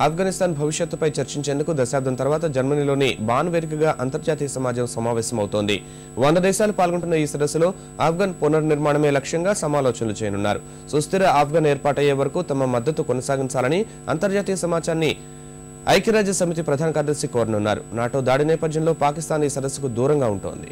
ఆఫ్ఘనిస్తాన్ భవిష్యత్తుపై చర్చించేందుకు దశాబ్దం తర్వాత జర్మనీలోని బాన్ వేదికగా అంతర్జాతీయ సమాజం సమావేశమవుతోంది. వంద దేశాలు పాల్గొంటున్న ఈ సదస్సులో ఆఫ్ఘన్ పునర్నిర్మాణమే లక్ష్యంగా సమాలోచనలు చేయనున్నారు. సుస్థిర ఆఫ్ఘన్ ఏర్పాటయ్యే వరకు తమ మద్దతు కొనసాగించాలని అంతర్జాతీయ సమాజాన్ని ఐక్యరాజ్య సమితి ప్రధాన కార్యదర్శి కోరనున్నారు. నాటో దాడి నేపథ్యంలో పాకిస్తాన్ ఈ సదస్సుకు దూరంగా ఉంటోంది.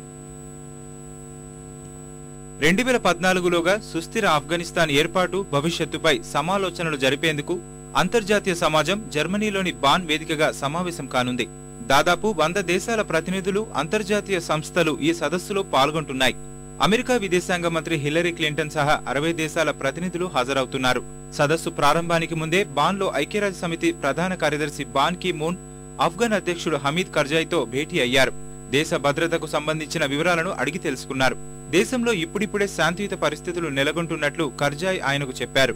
రెండు వేల పద్నాలుగులోగా సుస్థిర ఆఫ్ఘనిస్తాన్ ఏర్పాటు భవిష్యత్తుపై సమాలోచనలు జరిపేందుకు అంతర్జాతీయ సమాజం జర్మనీలోని బాన్ వేదికగా సమావేశం కానుంది. దాదాపు వంద దేశాల ప్రతినిధులు అంతర్జాతీయ సంస్థలు ఈ సదస్సులో పాల్గొంటున్నాయి. అమెరికా విదేశాంగ మంత్రి హిల్లరీ క్లింటన్ సహా అరవై దేశాల ప్రతినిధులు హాజరవుతున్నారు. సదస్సు ప్రారంభానికి ముందే బాన్లో ఐక్యరాజ్య సమితి ప్రధాన కార్యదర్శి బాన్కి మూన్ ఆఫ్ఘన్ అధ్యక్షుడు హమీద్ కర్జాయ్తో భేటీ అయ్యారు. దేశ భద్రతకు సంబంధించిన వివరాలను అడిగి తెలుసుకున్నారు. దేశంలో ఇప్పుడిప్పుడే శాంతియుత పరిస్థితులు నెలకొంటున్నట్లు కర్జాయ్ ఆయనకు చెప్పారు.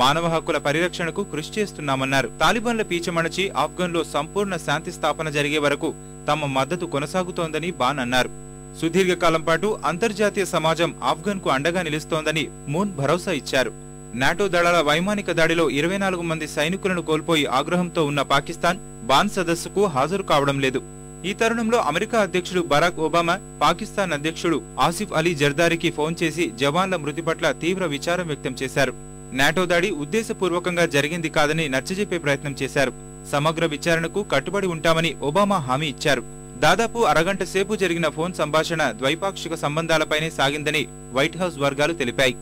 మానవ హక్కుల పరిరక్షణకు కృషి చేస్తున్నామన్నారు. తాలిబాన్ల పీచమణచి ఆఫ్ఘన్లో సంపూర్ణ శాంతి స్థాపన జరిగే వరకు తమ మద్దతు కొనసాగుతోందని బాన్ అన్నారు. సుదీర్ఘకాలం పాటు అంతర్జాతీయ సమాజం ఆఫ్ఘన్కు అండగా నిలుస్తోందని మూన్ భరోసా ఇచ్చారు. నాటో దళాల వైమానిక దాడిలో ఇరవై నాలుగు మంది సైనికులను కోల్పోయి ఆగ్రహంతో ఉన్న పాకిస్తాన్ బాన్ సదస్సుకు హాజరు కావడం లేదు. ఈ తరుణంలో అమెరికా అధ్యక్షుడు బరాక్ ఒబామా పాకిస్తాన్ అధ్యక్షుడు ఆసిఫ్ అలీ జర్దారికి ఫోన్ చేసి జవాన్ల మృతి పట్ల తీవ్ర విచారం వ్యక్తం చేశారు. నాటో దాడి ఉద్దేశపూర్వకంగా జరిగింది కాదని నచ్చజెప్పే ప్రయత్నం చేశారు. సమగ్ర విచారణకు కట్టుబడి ఉంటామని ఒబామా హామీ ఇచ్చారు. దాదాపు అరగంట సేపు జరిగిన ఫోన్ సంభాషణ ద్వైపాక్షిక సంబంధాలపైనే సాగిందని వైట్ హౌస్ వర్గాలు తెలిపాయి.